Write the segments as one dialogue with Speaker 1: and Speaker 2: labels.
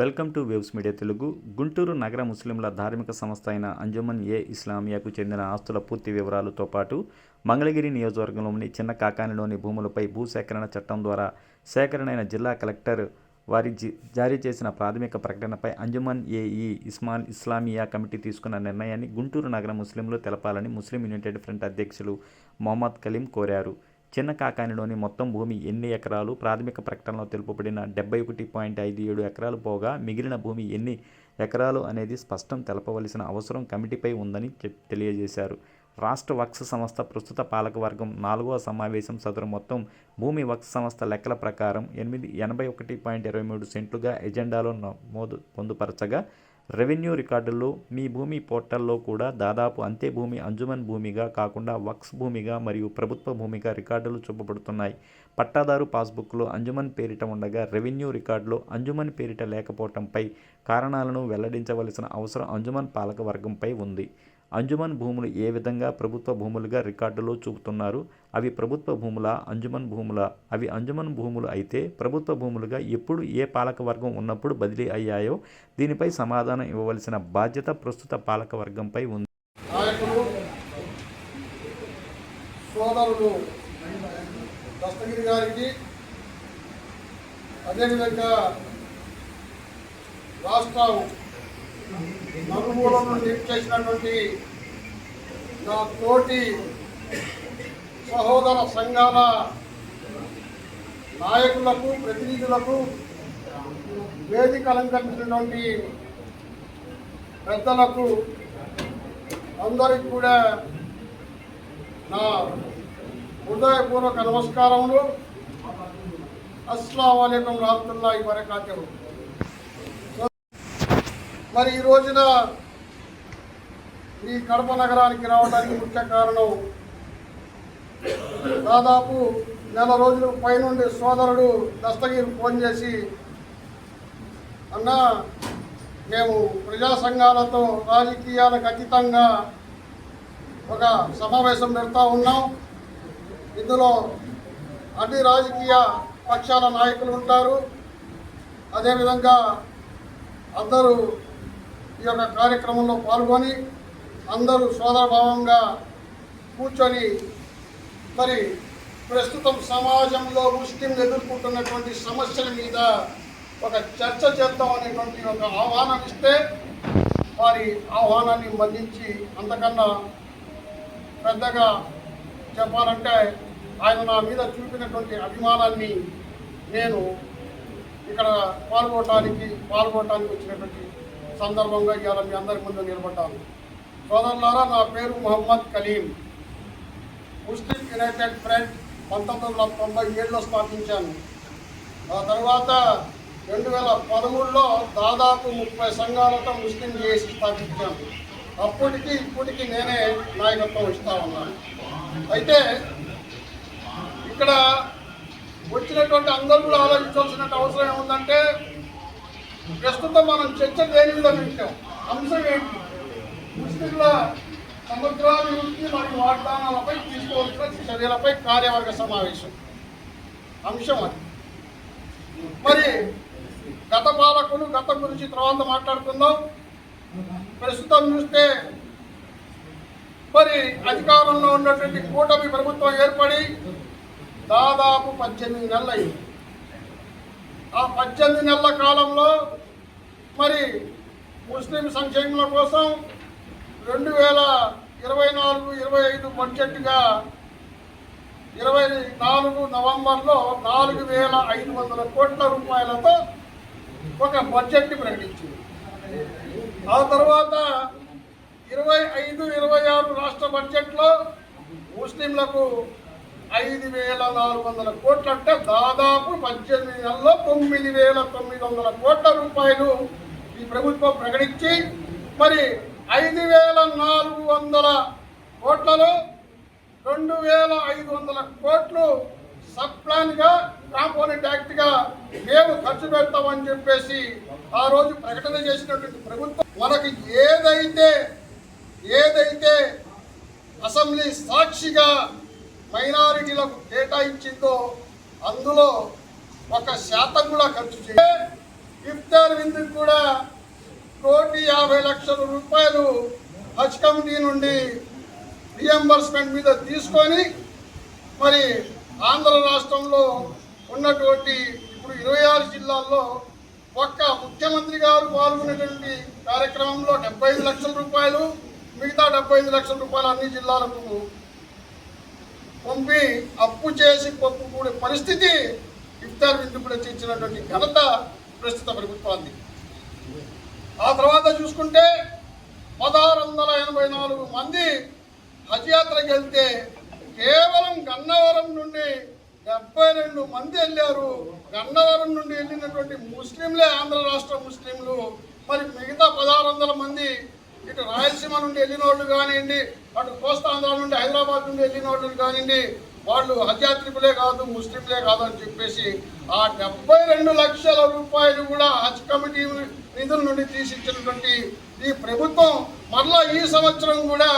Speaker 1: Welcome to Waves media Telugu. Guntur నగర ముస్లింల ధార్మిక సంస్థ అయిన అంజుమన్ ఏ ఇస్లామియాకు చెందిన ఆస్తుల పూర్తి వివరాలతో పాటు మంగళగిరి నియోజకవర్గంలోని చిన్న కాకానిలోని భూములపై భూసేకరణ చట్టం ద్వారా సేకరణైన జిల్లా కలెక్టర్ వారి జారీ చేసిన ప్రాథమిక ప్రకటనపై అంజుమన్ ఏఈ ఇస్మాల్ ఇస్లామియా కమిటీ తీసుకున్న నిర్ణయాన్ని గుంటూరు నగర ముస్లింలు తెలపాలని ముస్లిం యునైటెడ్ ఫ్రంట్ అధ్యక్షులు మొహమ్మద్ కలీం కోరారు. చిన్న కాకానిలోని మొత్తం భూమి ఎన్ని ఎకరాలు? ప్రాథమిక ప్రకటనలో తెలుపబడిన డెబ్బై ఒకటి పాయింట్ ఐదు ఏడు ఎకరాలు పోగా మిగిలిన భూమి ఎన్ని ఎకరాలు అనేది స్పష్టం తెలపవలసిన అవసరం కమిటీపై ఉందని తెలియజేశారు. రాష్ట్ర వక్స్ సంస్థ ప్రస్తుత పాలకవర్గం నాలుగవ సమావేశం సదరు మొత్తం భూమి వక్స్ సంస్థ లెక్కల ప్రకారం ఎనిమిది ఎనభై ఒకటి పాయింట్ ఇరవై మూడు సెంట్లుగా ఎజెండాలో నమోదు పొందుపరచగా రెవెన్యూ రికార్డుల్లో మీ భూమి పోర్టల్లో కూడా దాదాపు అంతే భూమి అంజుమన్ భూమిగా కాకుండా వక్స్ భూమిగా మరియు ప్రభుత్వ భూమిగా రికార్డులు చూపబడుతున్నాయి. పట్టాదారు పాస్బుక్లో అంజుమన్ పేరిట ఉండగా రెవెన్యూ రికార్డులో అంజుమన్ పేరిట లేకపోవటంపై కారణాలను వెల్లడించవలసిన అవసరం అంజుమన్ పాలక వర్గంపై ఉంది. అంజుమన్ భూములు ఏ విధంగా ప్రభుత్వ భూములుగా రికార్డులో చూపుతున్నారు? అవి ప్రభుత్వ భూముల? అంజుమన్ భూముల? అవి అంజుమన్ భూములు అయితే ప్రభుత్వ భూములుగా ఎప్పుడు ఏ పాలక వర్గం ఉన్నప్పుడు బదిలీ అయ్యాయో? దీనిపై సమాధానం ఇవ్వవలసిన బాధ్యత ప్రస్తుత పాలక వర్గంపై ఉంది
Speaker 2: సోదరులు దస్తగిరి గారికి అదేవిధంగా నలుమూల నుండి చేసినటువంటి నా తోటి సహోదర సంఘాల నాయకులకు ప్రతినిధులకు వేదిక అలంకరించినటువంటి పెద్దలకు అందరికి కూడా నా హృదయపూర్వక నమస్కారములు. అస్సలం అయికం రాహతుల్లాహి వరకాతుహు మరి ఈ రోజున ఈ కడప నగరానికి రావడానికి ముఖ్య కారణం దాదాపు నెల రోజుల పైనుండి సోదరుడు దస్తగిరి ఫోన్ చేసి అన్నా మేము ప్రజా సంఘాలతో రాజకీయాలకు అతీతంగా ఒక సమావేశం పెడతా ఉన్నాం. ఇందులో అన్ని రాజకీయ పక్షాల నాయకులు ఉంటారు. అదేవిధంగా అందరూ ఈ యొక్క కార్యక్రమంలో పాల్గొని అందరూ సోదరభావంగా కూర్చొని మరి ప్రస్తుతం సమాజంలో ముస్లింలు ఎదుర్కొంటున్నటువంటి సమస్యల మీద ఒక చర్చ చేద్దాం అనేటువంటి ఒక ఆహ్వానం ఇస్తే వారి ఆహ్వానాన్ని మన్నించి అంతకన్నా పెద్దగా చెప్పాలంటే ఆయన నా మీద చూపినటువంటి అభిమానాన్ని నేను ఇక్కడ పాల్గొనడానికి పాల్గొనడానికి వచ్చినటువంటి సందర్భంగా ఇవాళ మీ అందరి ముందు నిలబడ్డాను. సోదరులారా నా పేరు Mohammed Kaleem. Muslim united front పంతొమ్మిది వందల తొంభై ఏడులో స్థాపించాను. ఆ తర్వాత రెండు వేల పదమూడులో దాదాపు ముప్పై సంఘాలతో ముస్లిం చేసి స్థాపించాను. అప్పటికి ఇప్పటికి నేనే నాయకత్వం ఇస్తా ఉన్నాను. అయితే ఇక్కడ వచ్చినటువంటి అందరూ కూడా ఆలోచించాల్సిన అవసరం ఏముందంటే ప్రస్తుతం మనం చర్చ దేని మీద పెట్టాం అంశం ఏంటి? ముస్లింల సముద్రాభివృద్ధి మరియు వాగ్దానాలపై తీసుకోవాల్సిన చర్యలపై కార్యవర్గ సమావేశం. అంశం అది. మరి గత పాలకులు గతం గురించి తర్వాత మాట్లాడుకుందాం. ప్రస్తుతం చూస్తే మరి అధికారంలో ఉన్నటువంటి కూటమి ప్రభుత్వం ఏర్పడి దాదాపు పద్దెనిమిది నెలలు అయింది ఆ పద్దెనిమిది నెలల కాలంలో మరి ముస్లిం సంక్షేమం కోసం రెండు వేల ఇరవై నాలుగు ఇరవై ఐదు బడ్జెట్గా ఇరవై నాలుగు నవంబర్లో నాలుగు వేల ఐదు వందల కోట్ల రూపాయలతో ఒక బడ్జెట్ని ప్రకటించింది. ఆ తర్వాత ఇరవై ఐదు ఇరవై ఆరు రాష్ట్ర బడ్జెట్లో ముస్లింలకు ఐదు వేల నాలుగు వందల కోట్లు అంటే దాదాపు పద్దెనిమిది నెలల్లో తొమ్మిది వేల తొమ్మిది వందల కోట్ల రూపాయలు ఈ ప్రభుత్వం ప్రకటించి మరి ఐదు వేల నాలుగు వందల కోట్లలో రెండు వేల ఐదు వందల కోట్లు సబ్ ప్లాన్గా కాంపోనెంట్ యాక్ట్గా మేము ఖర్చు పెడతామని చెప్పేసి ఆ రోజు ప్రకటన చేసినటువంటి ప్రభుత్వం మనకి ఏదైతే ఏదైతే అసెంబ్లీ సాక్షిగా మైనారిటీలకు కేటాయించిందో అందులో ఒక శాతం కూడా ఖర్చు చేయాలి ఇఫ్తార్ విందుకు కూడా కోటి యాభై లక్షల రూపాయలు హజ్ కమిటీ నుండి రియంబర్స్మెంట్ మీద తీసుకొని మరి ఆంధ్ర రాష్ట్రంలో ఉన్నటువంటి ఇప్పుడు ఇరవై ఆరు జిల్లాల్లో ఒక్క ముఖ్యమంత్రి గారు పాల్గొనేటువంటి కార్యక్రమంలో డెబ్బై ఐదు లక్షల రూపాయలు మిగతా డెబ్బై లక్షల రూపాయలు అన్ని జిల్లాలకు పంపి అప్పు చేసి పప్పు కూడే పరిస్థితి ఇఫ్తార్ విందు కూడా తెచ్చినటువంటి ఘనత ప్రస్తుత ప్రభుత్వాన్ని. ఆ తర్వాత చూసుకుంటే పదహారు వందల ఎనభై నాలుగు మంది హజ్ యాత్రకి వెళ్తే కేవలం గన్నవరం నుండి డెబ్బై రెండు మంది వెళ్ళారు. గన్నవరం నుండి వెళ్ళినటువంటి ముస్లింలే ఆంధ్ర రాష్ట్ర ముస్లింలు. మరి మిగతా పదహారు వందల మంది ఇటు రాయలసీమ నుండి వెళ్ళిన వాళ్ళు కానివ్వండి అటు కోస్తాంధ్ర నుండి హైదరాబాద్ నుండి వెళ్ళిన వాళ్ళు కానివ్వండి వాళ్ళు హజ్యాత్రికులే కాదు ముస్లింలే కాదు అని చెప్పేసి ఆ డెబ్బై రెండు లక్షల రూపాయలు కూడా హజ్ కమిటీ నిధుల నుండి తీసిచ్చినటువంటి ఈ ప్రభుత్వం మరలా ఈ సంవత్సరం కూడా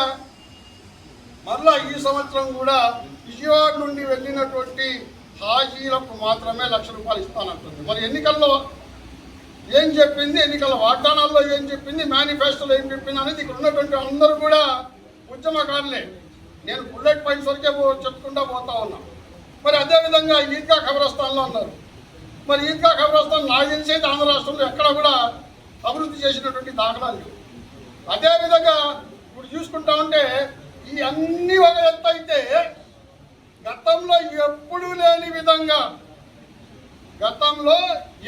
Speaker 2: మరలా ఈ సంవత్సరం కూడా విజయవాడ నుండి వెళ్ళినటువంటి హాజీలకు మాత్రమే లక్ష రూపాయలు ఇస్తానంటుంది. మరి ఎన్నికల్లో ఏం చెప్పింది? ఎన్నికల వాగ్దానాల్లో ఏం చెప్పింది? మేనిఫెస్టోలో ఏం చెప్పింది? అనేది ఇక్కడ ఉన్నటువంటి అందరూ కూడా ఉద్యమకారులే. నేను బుల్లెట్ పాయింట్స్ వరకే పో- చెప్పుకుంటా పోతా ఉన్నా. మరి అదేవిధంగా ఈద్గా ఖబరస్థాన్లో ఉన్నారు. మరి ఈద్గా ఖబరస్థాన్ నాకు తెలిసేది ఆంధ్ర రాష్ట్రంలో ఎక్కడ కూడా అభివృద్ధి చేసినటువంటి దాఖలాలు లేవు. అదేవిధంగా ఇప్పుడు చూసుకుంటా ఉంటే ఈ అన్ని ఒక ఎత్తు అయితే గతంలో ఎప్పుడూ లేని విధంగా గతంలో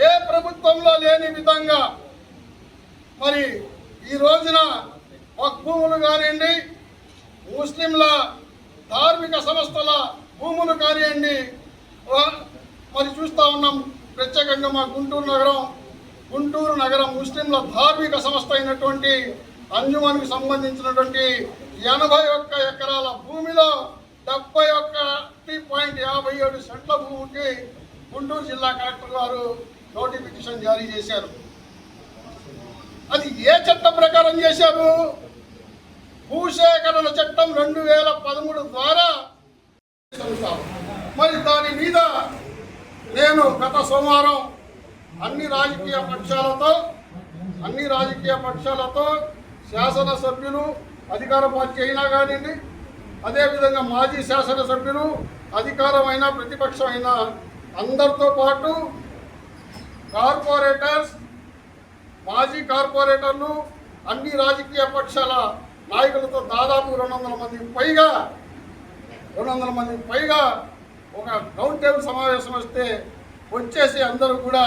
Speaker 2: ఏ ప్రభుత్వంలో లేని విధంగా మరి ఈ రోజున వక్ భూములు కానివ్వండి ముస్లింల ధార్మిక సంస్థల భూములు కానివ్వండి మరి చూస్తూ ఉన్నాం ప్రత్యేకంగా మా గుంటూరు నగరం. గుంటూరు నగరం ముస్లింల ధార్మిక సంస్థ అయినటువంటి అంజుమన్కి సంబంధించినటువంటి ఎనభై ఒక్క ఎకరాల భూమిలో డెబ్బై ఒకటి పాయింట్ యాభై ఏడు సెంట్ల భూమికి గుంటూరు జిల్లా కలెక్టర్ గారు నోటిఫికేషన్ జారీ చేశారు. అది ఏ చట్టం ప్రకారం చేశారు? భూసేకరణ చట్టం రెండు వేల పదమూడు ద్వారా మరి దాని మీద నేను గత సోమవారం అన్ని రాజకీయ పక్షాలతో అన్ని రాజకీయ పక్షాలతో శాసనసభ్యులు అధికార పార్టీ అయినా కానివ్వండి అదేవిధంగా మాజీ శాసనసభ్యులు అధికారమైన ప్రతిపక్షమైన అందరితో పాటు కార్పొరేటర్స్ మాజీ కార్పొరేటర్లు అన్ని రాజకీయ పక్షాల నాయకులతో దాదాపు రెండు వందల మందికి పైగా రెండు వందల మందికి పైగా ఒక రౌండ్ టేబుల్ సమావేశం వస్తే వచ్చేసి అందరూ కూడా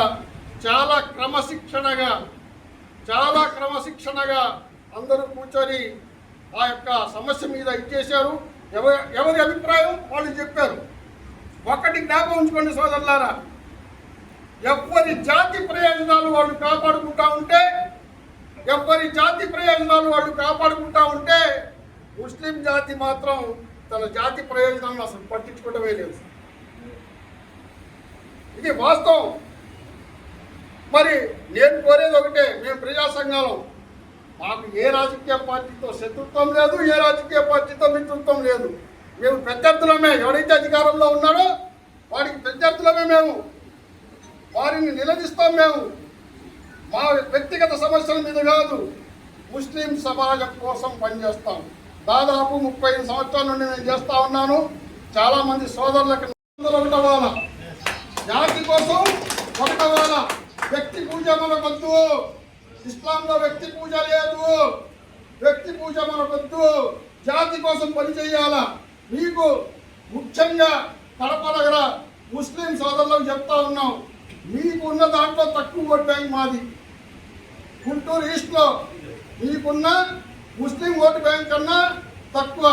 Speaker 2: చాలా క్రమశిక్షణగా చాలా క్రమశిక్షణగా అందరూ కూర్చొని ఆ యొక్క సమస్య మీద ఇచ్చేశారు. ఎవరి ఎవరి అభిప్రాయం వాళ్ళు చెప్పారు. ఒక్కటి జ్ఞాపకం ఉంచుకోండి సోదరులారా. ఎవరి జాతి ప్రయోజనాలు వాళ్ళు కాపాడుకుంటా ఉంటే ఎవరి జాతి ప్రయోజనాలు వాళ్ళు కాపాడుకుంటా ఉంటే ముస్లిం జాతి మాత్రం తన జాతి ప్రయోజనాలను అసలు పట్టించుకోవడమే లేదు. ఇది వాస్తవం. మరి నేను కోరేది ఒకటే మేము ప్రజా సంఘాలం మాకు ఏ రాజకీయ పార్టీతో శత్రుత్వం లేదు ఏ రాజకీయ పార్టీతో మిత్రుత్వం లేదు. మేము ప్రత్యర్థులమే ఎవరైతే అధికారంలో ఉన్నాడో వాడికి ప్రత్యర్థులమే మేము వారిని నిలదీస్తాం మేము. మా వ్యక్తిగత సమస్యల మీద కాదు ముస్లిం సమాజం కోసం పనిచేస్తాం. దాదాపు ముప్పై ఐదు సంవత్సరాల నుండి నేను చేస్తా ఉన్నాను. చాలా మంది సోదరులకు ఒకటవాల జాతి కోసం ఒకటవాల వ్యక్తి పూజ మనకొద్దు. ఇస్లాంలో వ్యక్తి పూజ లేదు. వ్యక్తి పూజ మనకొద్దు. జాతి కోసం పనిచేయాల మీకు ముఖ్యంగా కడప దగ్గర ముస్లిం సోదరులకు చెప్తా ఉన్నాం. మీకు ఉన్న దాంట్లో తక్కువ ఓట్ బ్యాంక్ మాది. గుంటూరు ఈస్ట్లో మీకున్న ముస్లిం ఓటు బ్యాంక్ కన్నా తక్కువ.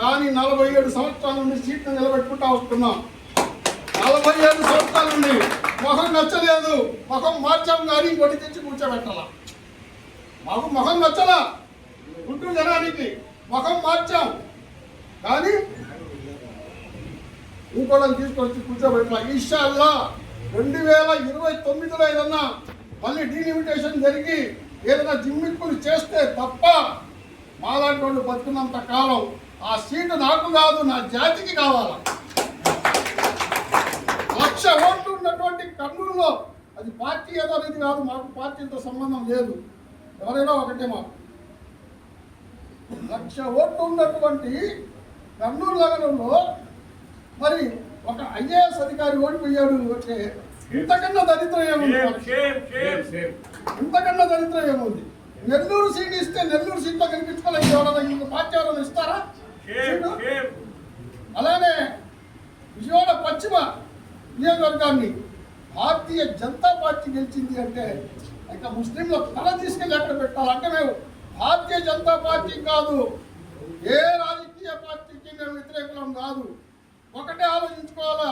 Speaker 2: కానీ నలభై ఏడు సంవత్సరాల నుండి సీట్లు నిలబెట్టుకుంటా వస్తున్నాం. నలభై ఏడు సంవత్సరాల నుండి మొహం నచ్చలేదు. మొహం మార్చాం కానీ ఇంకోటి తెచ్చి కూర్చోబెట్టాల? మాకు మొహం నచ్చలా? గుంటూరు జనానికి మొహం మార్చాం. కానీ ఇంకోళ్ళని తీసుకొచ్చి కూర్చోబెట్టాల? ఇన్షాల్లా రెండు వేల ఇరవై తొమ్మిదిలో ఏదన్నా మళ్ళీ డీలిమిటేషన్ జరిగి ఏదైనా జిమ్మిక్కులు చేస్తే తప్ప మాలాంటి వాళ్ళు బతుకున్నంత కాలం ఆ సీటు నాకు కాదు నా జాతికి కావాలి? లక్ష ఓట్లు ఉన్నటువంటి కర్నూలులో అది పార్టీ ఏదో అనేది కాదు మాకు పార్టీతో సంబంధం లేదు. ఎవరైనా ఒకటే మాకు లక్ష ఓట్లు ఉన్నటువంటి కర్నూలు నగరంలో మరి ఒక ఐఏఎస్ అధికారి ఓడిపోయాడు అంటే ఇంతకన్నా దరిద్రం ఏముంది? ఇంతకన్నా దరిద్రం ఏముంది? నెల్లూరు సీట్ ఇస్తే నెల్లూరు సీట్లో కనిపించుకోలేదు ఎవరైనా ఇంక పార్టీ ఎవరైనా ఇస్తారా? అలానే విజయవాడ పశ్చిమ నియోజకవర్గాన్ని భారతీయ జనతా పార్టీ గెలిచింది అంటే ఇంకా ముస్లింల తల తీసుకెళ్ళి ఎక్కడ పెట్టాలంటే మేము భారతీయ జనతా పార్టీ కాదు. ఏ రాజకీయ పార్టీకి మేము వ్యతిరేకులం కాదు. ఒకటే ఆలోచించుకోవాలా?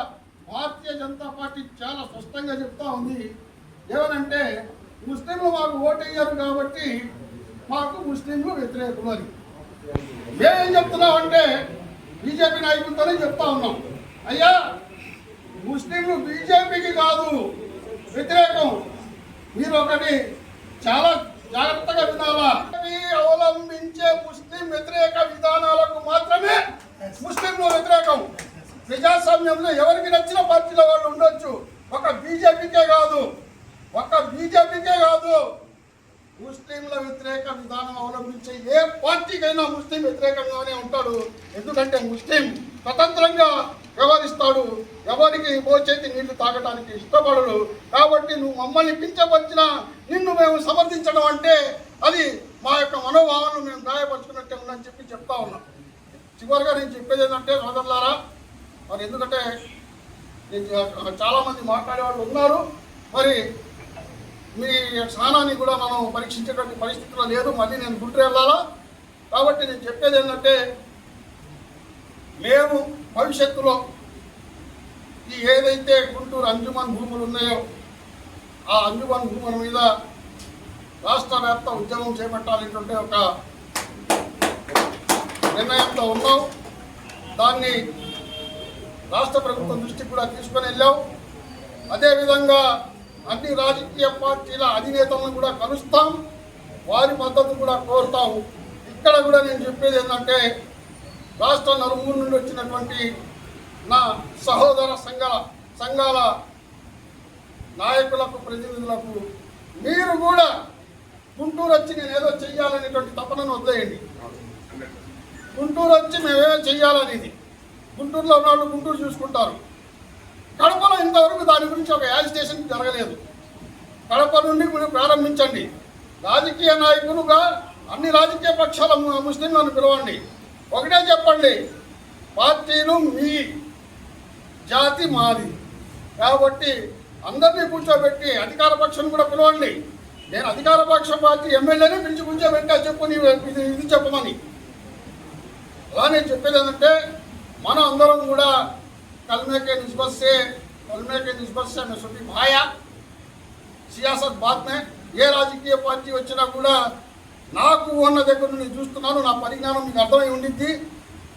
Speaker 2: భారతీయ జనతా పార్టీ చాలా స్పష్టంగా చెప్తా ఉంది. ఏమనంటే ముస్లింలు మాకు ఓటేయ్యారు కాబట్టి మాకు ముస్లింలు వ్యతిరేకులు అని. మేమేం చెప్తున్నామంటే బీజేపీ నాయకులతోనే చెప్తా ఉన్నాం. అయ్యా ముస్లింలు బీజేపీకి కాదు వ్యతిరేకం. మీరు ఒకటి చాలా జాగ్రత్తగా వినాలా? అవలంబించే ముస్లిం వ్యతిరేక విధానాలకు మాత్రమే ముస్లింలు వ్యతిరేకం. ప్రజాస్వామ్యంలో ఎవరికి నచ్చిన పార్టీలో వాళ్ళు ఉండొచ్చు. ఒక బీజేపీకే కాదు. ఒక బీజేపీకే కాదు. ముస్లింల వ్యతిరేక విధానం అవలంబించే ఏ పార్టీకైనా ముస్లిం వ్యతిరేకంగానే ఉంటాడు. ఎందుకంటే ముస్లిం స్వతంత్రంగా వ్యవహరిస్తాడు. ఎవరికి పోచేతి నీళ్ళు తాగడానికి ఇష్టపడడు. కాబట్టి నువ్వు మమ్మల్ని కించపరిచిన నిన్ను మేము సమర్థించడం అంటే అది మా యొక్క మనోభావాలను మేము గాయపరుచుకున్నట్టే ఉందని చెప్పి చెప్తా ఉన్నాం. చివరిగా నేను చెప్పేది ఏంటంటే సోదరులారా మరి ఎందుకంటే చాలామంది మాట్లాడేవాళ్ళు మాట్లాడే వాళ్ళు ఉన్నారు. మరి మీ స్నానాన్ని కూడా మనం పరీక్షించేటువంటి పరిస్థితిలో లేదు. మళ్ళీ నేను గుంటూరు వెళ్ళాలా? కాబట్టి నేను చెప్పేది ఏంటంటే మేము భవిష్యత్తులో ఈ ఏదైతే గుంటూరు అంజుమన్ భూములు ఉన్నాయో ఆ అంజుమన్ భూముల మీద రాష్ట్ర వ్యాప్త ఉద్యమం చేపట్టాలనేటువంటి ఒక నిర్ణయంతో ఉన్నాం. దాన్ని రాష్ట్ర ప్రభుత్వం దృష్టికి కూడా తీసుకొని వెళ్ళాం. అదేవిధంగా అన్ని రాజకీయ పార్టీల అధినేతలను కూడా కలుస్తాం. వారి మద్దతు కూడా కోరుతాం. ఇక్కడ కూడా నేను చెప్పేది ఏంటంటే రాష్ట్ర నలుమూరు నుండి వచ్చినటువంటి నా సహోదర సంఘాల సంఘాల నాయకులకు ప్రతినిధులకు మీరు కూడా గుంటూరు వచ్చి నేను ఏదో చెయ్యాలనేటువంటి తపనను వదిలేయండి. గుంటూరు వచ్చి మేమేమో చెయ్యాలనేది. గుంటూరులో ఉన్నవాళ్ళు గుంటూరు చూసుకుంటారు. కడపలో ఇంతవరకు దాని గురించి ఒక యాజిటేషన్ జరగలేదు. కడప నుండి మీరు ప్రారంభించండి. రాజకీయ నాయకులుగా అన్ని రాజకీయ పక్షాల ముస్లింలను పిలవండి. ఒకటే చెప్పండి పార్టీలు మీ జాతి మాది. కాబట్టి అందరినీ కూర్చోబెట్టి అధికార పక్షం కూడా పిలవండి. నేను అధికార పక్ష పార్టీ ఎమ్మెల్యేని పిలిచి కూర్చోబెట్టా చెప్పు నీ ఇది ఇది చెప్పమని. అలా నేను చెప్పేది ఏంటంటే మనం అందరం కూడా कलमे के नस्बत से कलमे के नस्बत से मैं सभी भाया సియాసత్ బాద్ మే ఏ రాజకీయ పార్టీ వచ్చినా కూడా నాకు ఉన్న దగ్గర నుండి చూస్తున్నాను నా పరిజ్ఞానం మీకు అర్థమై ఉండిద్ది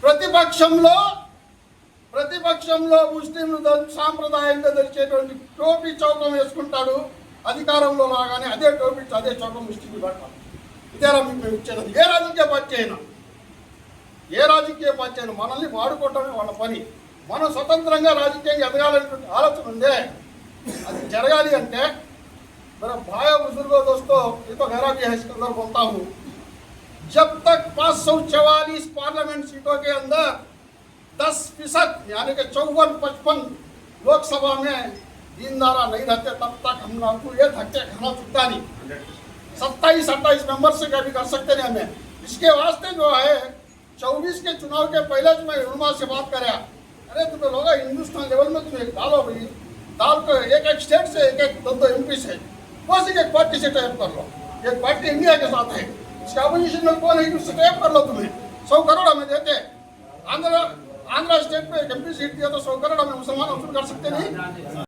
Speaker 2: ప్రతిపక్షంలో ప్రతిపక్షంలో ముస్లింలు ద- సాంప్రదాయంగా ధరించేటువంటి టోపీ చౌకం వేసుకుంటాడు అధికారంలో రాగానే అదే టోపీ అదే చౌకం ముస్లింలు పెడతారు ఇదేలా మీకు మేము ఇచ్చేది ఏ రాజకీయ పార్టీ అయినా ఏ రాజకీయ పార్టీ అయినా మనల్ని వాడుకోవటమే వాళ్ళ పని మనం స్వతంత్రంగా రాజకీయంగా ఎదగాలనేటువంటి ఆలోచన ఉందే అది జరగాలి అంటే मेरा भाई और बुजुर्गों दोस्तों ये तो गहरा भी है इसके अंदर बोलता हूँ जब तक पाँच सौ चवालीस पार्लियामेंट सीटों के अंदर दस फीसद यानी कि चौवन पचपन लोकसभा में दीनदारा नहीं रहते तब तक हम आपको ये धक्के खाना चुकता नहीं सत्ताईस अट्ठाईस मेंबर से कभी कर सकते नहीं हमें इसके वास्ते जो है चौबीस के चुनाव के पहले तो मैं उनमा से बात कराया अरे तुम्हें लोग हिंदुस्तान लेवल में तुम एक डालो भाई डाल को एक एक स्टेट से एक एक दो दो एम पी से। बस एक पार्टी से टाइप कर लो। एक पार्टी इंडिया के साथ है। इसका अपोजिशन में कौन है? उससे टाइप कर लो तुम्हें। सौ करोड़ हमें देते। आंध्र आंध्र स्टेट में एक एम पी सीट दिया तो सौ करोड़ हमें मुसलमान वसूल कर सकते नहीं।